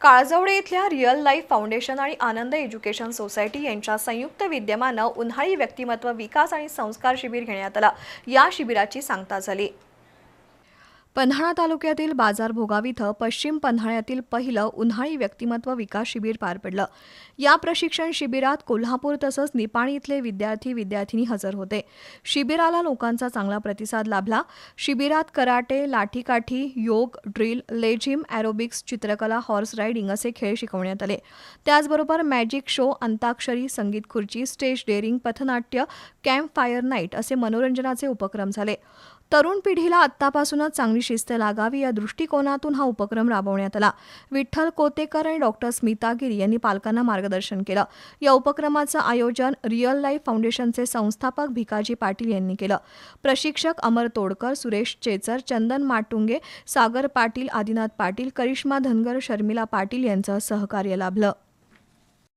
काळजवडे इथल्या real life foundation आणि आनंद education society यांच्या संयुक्त विद्यमानं उन्हाळी व्यक्तिमत्व विकास आणि संस्कार शिबिर घेण्यात आला. या शिबिराची सांगता झाली. पन्हाळा तालुक्यातील बाजार भोगाव इथं पश्चिम पन्हाळ्यातील पहिलं उन्हाळी व्यक्तिमत्व विकास शिबिर पार पडलं. या प्रशिक्षण शिबिरात कोल्हापूर तसंच निपाणी इथले विद्यार्थी विद्यार्थिनी हजर होते. शिबिराला लोकांचा चांगला प्रतिसाद लाभला. शिबिरात कराटे लाठीकाठी योग ड्रिल लेझिम ॲरोबिक्स चित्रकला हॉर्स रायडिंग असे खेळ शिकवण्यात आले. त्याचबरोबर मॅजिक शो अंताक्षरी संगीत खुर्ची स्टेज डेअरिंग पथनाट्य कॅम्प फायर नाईट असे मनोरंजनाचे उपक्रम झाले. तरुण पिढीला आत्तापासूनच चांगली शिस्त लागावी या दृष्टिकोनातून हा उपक्रम राबवण्यात आला. विठ्ठल कोतेकर आणि डॉक्टर स्मिता गिरी यांनी पालकांना मार्गदर्शन केलं. या उपक्रमाचं आयोजन रिअल लाईफ फाउंडेशनचे संस्थापक भिकाजी पाटील यांनी केलं. प्रशिक्षक अमर तोडकर सुरेश चेचर चंदन माटुंगे सागर पाटील आदिनाथ पाटील करिश्मा धनगर शर्मिला पाटील यांचं सहकार्य लाभलं.